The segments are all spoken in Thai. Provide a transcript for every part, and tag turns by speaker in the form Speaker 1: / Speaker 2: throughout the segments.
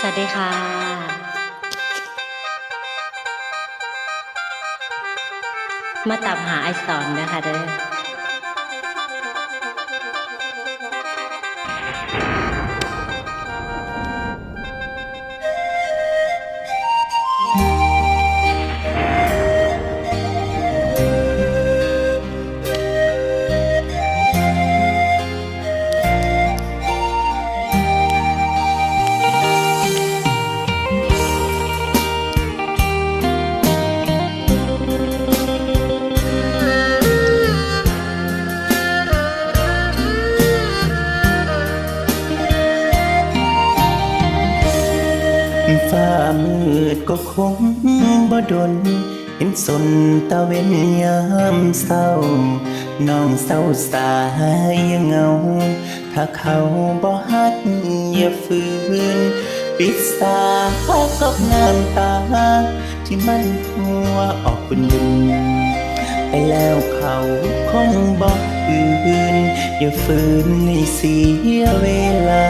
Speaker 1: สวัสดีค่ะมาตามหาไอสอนนะคะเด้อ
Speaker 2: ฟ้ามืดก็คงบ่ดน เห็นสนตะเวนยามเศร้า น้องเศร้าสายยังเงา ถ้าเขาบ่ฮักอย่าฝืนปิดสากับน้ำตา ที่มันหัวออกเป็นดึงไปแล้วเขาคงบอกอื่น อย่าฝืนให้เสียเวลา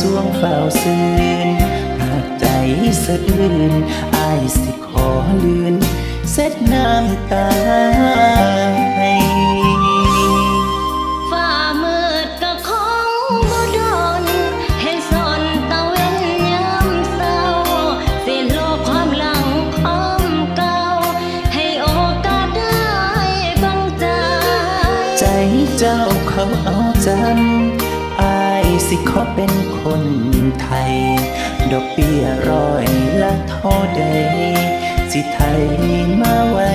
Speaker 1: สว
Speaker 2: งเฝ้าซื่นหากใจสะอื้นอายสิขอลื่นเซ็ดน้ำตาให้
Speaker 1: ฟ้ามืดก็คงบ่โดนเห็นสนตะเวนยามเศร้าสิโลความหลังความเก่าให้โอกาสได้บังใจ
Speaker 2: ใจเจ้าเขาเอาจำ สิขอเป็นคนไทย ดอกเบี้ยร้อยละเท่าใดสิไทยมาไว้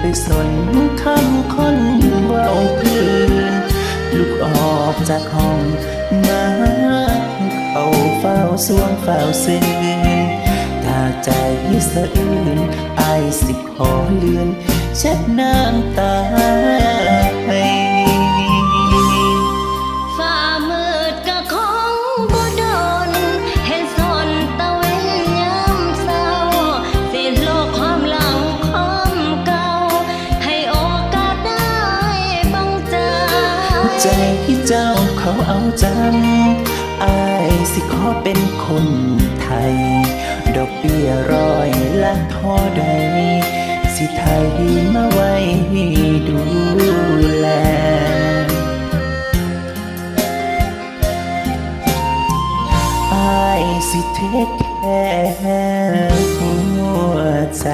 Speaker 2: ไปสนคำคนเว้าพื้นลุกออกจากห้องมาเข้าเฝ้าสวงเฝ้าซื่นถ้าใจสะอื้นอสิขอเลือนเช็ดน้ำตา ที่เจ้าเขาเอาจำอายสิขอเป็นคนไทย ดอกเบี้ยร้อยละท่อใด สิไทยมาไว้ดูแลอายสิเทคแค่หัวใจ